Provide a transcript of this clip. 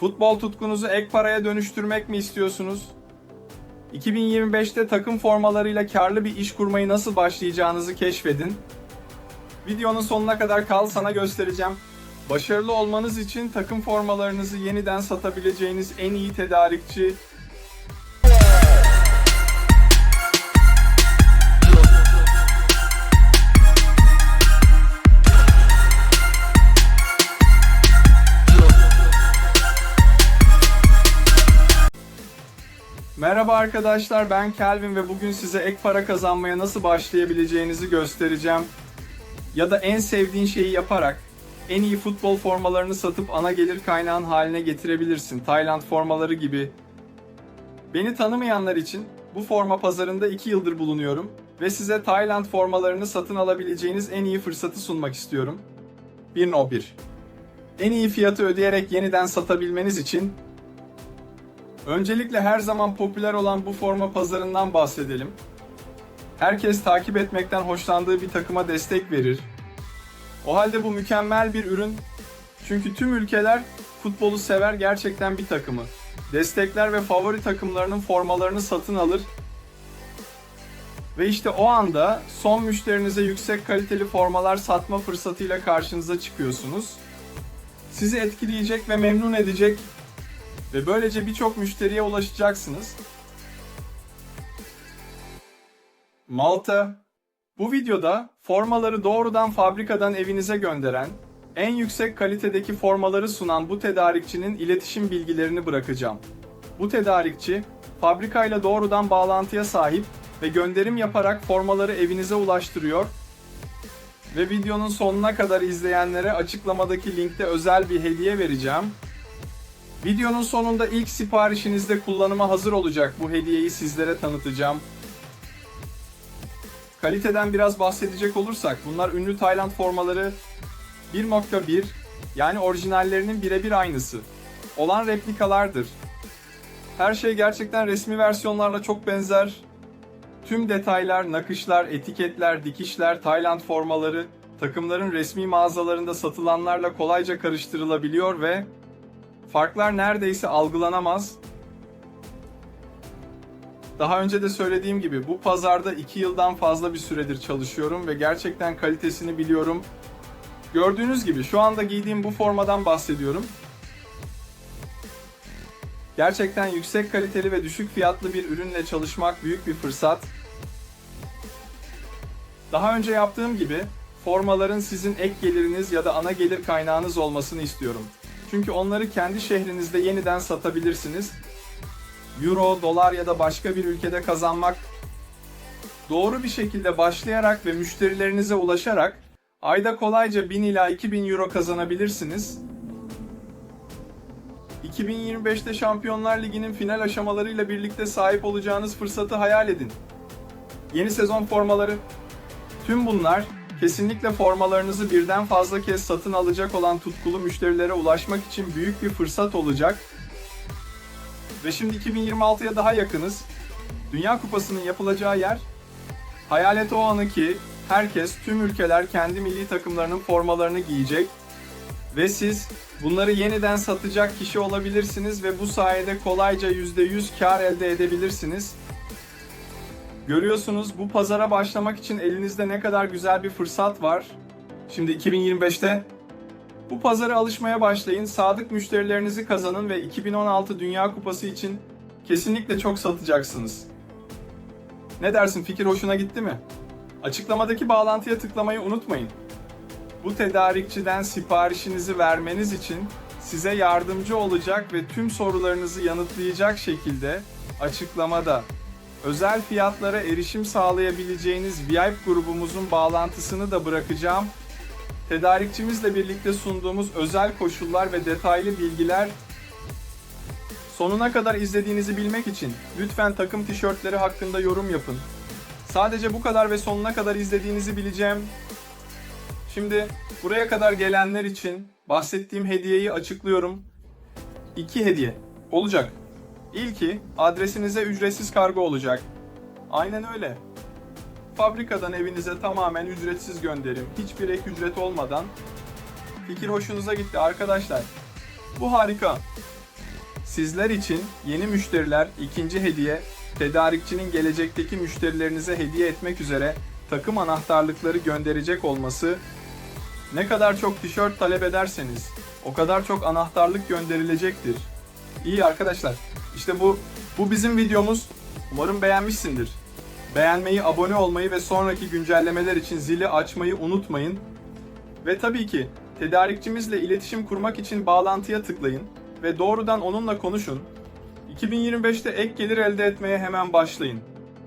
Futbol tutkunuzu ek paraya dönüştürmek mi istiyorsunuz? 2025'te takım formalarıyla karlı bir iş kurmayı nasıl başlayacağınızı keşfedin. Videonun sonuna kadar kal sana göstereceğim. Başarılı olmanız için takım formalarınızı yeniden satabileceğiniz en iyi tedarikçi Merhaba arkadaşlar ben Kelvin ve bugün size ek para kazanmaya nasıl başlayabileceğinizi göstereceğim. Ya da en sevdiğin şeyi yaparak en iyi futbol formalarını satıp ana gelir kaynağın haline getirebilirsin. Tayland formaları gibi. Beni tanımayanlar için bu forma pazarında 2 yıldır bulunuyorum ve size Tayland formalarını satın alabileceğiniz en iyi fırsatı sunmak istiyorum. 1 no 1. En iyi fiyatı ödeyerek yeniden satabilmeniz için Öncelikle her zaman popüler olan bu forma pazarından bahsedelim. Herkes takip etmekten hoşlandığı bir takıma destek verir. O halde bu mükemmel bir ürün. Çünkü tüm ülkeler futbolu sever gerçekten bir takımı. Destekler ve favori takımlarının formalarını satın alır. Ve işte o anda son müşterinize yüksek kaliteli formalar satma fırsatıyla karşınıza çıkıyorsunuz. Sizi etkileyecek ve memnun edecek ve böylece birçok müşteriye ulaşacaksınız. Malta Bu videoda formaları doğrudan fabrikadan evinize gönderen, en yüksek kalitedeki formaları sunan bu tedarikçinin iletişim bilgilerini bırakacağım. Bu tedarikçi fabrikayla doğrudan bağlantıya sahip ve gönderim yaparak formaları evinize ulaştırıyor ve videonun sonuna kadar izleyenlere açıklamadaki linkte özel bir hediye vereceğim. Videonun sonunda ilk siparişinizde kullanıma hazır olacak bu hediyeyi sizlere tanıtacağım. Kaliteden biraz bahsedecek olursak bunlar ünlü Tayland formaları 1.1 yani orijinallerinin birebir aynısı. Olan replikalardır. Her şey gerçekten resmi versiyonlarla çok benzer. Tüm detaylar, nakışlar, etiketler, dikişler, Tayland formaları takımların resmi mağazalarında satılanlarla kolayca karıştırılabiliyor ve Farklar neredeyse algılanamaz. Daha önce de söylediğim gibi bu pazarda 2 yıldan fazla bir süredir çalışıyorum ve gerçekten kalitesini biliyorum. Gördüğünüz gibi şu anda giydiğim bu formadan bahsediyorum. Gerçekten yüksek kaliteli ve düşük fiyatlı bir ürünle çalışmak büyük bir fırsat. Daha önce yaptığım gibi formaların sizin ek geliriniz ya da ana gelir kaynağınız olmasını istiyorum. Çünkü onları kendi şehrinizde yeniden satabilirsiniz. Euro, dolar ya da başka bir ülkede kazanmak doğru bir şekilde başlayarak ve müşterilerinize ulaşarak ayda kolayca 1000 ila 2000 euro kazanabilirsiniz. 2025'te Şampiyonlar Ligi'nin final aşamalarıyla birlikte sahip olacağınız fırsatı hayal edin. Yeni sezon formaları. Tüm bunlar Kesinlikle formalarınızı birden fazla kez satın alacak olan tutkulu müşterilere ulaşmak için büyük bir fırsat olacak. Ve şimdi 2026'ya daha yakınız. Dünya Kupası'nın yapılacağı yer. Hayal et o anı ki herkes, tüm ülkeler kendi milli takımlarının formalarını giyecek. Ve siz bunları yeniden satacak kişi olabilirsiniz ve bu sayede kolayca %100 kar elde edebilirsiniz. Görüyorsunuz bu pazara başlamak için elinizde ne kadar güzel bir fırsat var. Şimdi 2025'te bu pazara alışmaya başlayın, sadık müşterilerinizi kazanın ve 2016 Dünya Kupası için kesinlikle çok satacaksınız. Ne dersin fikir hoşuna gitti mi? Açıklamadaki bağlantıya tıklamayı unutmayın. Bu tedarikçiden siparişinizi vermeniz için size yardımcı olacak ve tüm sorularınızı yanıtlayacak şekilde açıklamada özel fiyatlara erişim sağlayabileceğiniz VIP grubumuzun bağlantısını da bırakacağım. Tedarikçimizle birlikte sunduğumuz özel koşullar ve detaylı bilgiler sonuna kadar izlediğinizi bilmek için lütfen takım tişörtleri hakkında yorum yapın. Sadece bu kadar ve sonuna kadar izlediğinizi bileceğim. Şimdi buraya kadar gelenler için bahsettiğim hediyeyi açıklıyorum. İki hediye olacak. İlki adresinize ücretsiz kargo olacak. Aynen öyle. Fabrikadan evinize tamamen ücretsiz gönderim. Hiçbir ek ücret olmadan. Fikir hoşunuza gitti arkadaşlar. Bu harika. Sizler için yeni müşteriler ikinci hediye, tedarikçinin gelecekteki müşterilerinize hediye etmek üzere takım anahtarlıkları gönderecek olması ne kadar çok tişört talep ederseniz o kadar çok anahtarlık gönderilecektir. İyi arkadaşlar. İşte bu bu bizim videomuz. Umarım beğenmişsindir. Beğenmeyi, abone olmayı ve sonraki güncellemeler için zili açmayı unutmayın. Ve tabii ki tedarikçimizle iletişim kurmak için bağlantıya tıklayın ve doğrudan onunla konuşun. 2025'te ek gelir elde etmeye hemen başlayın.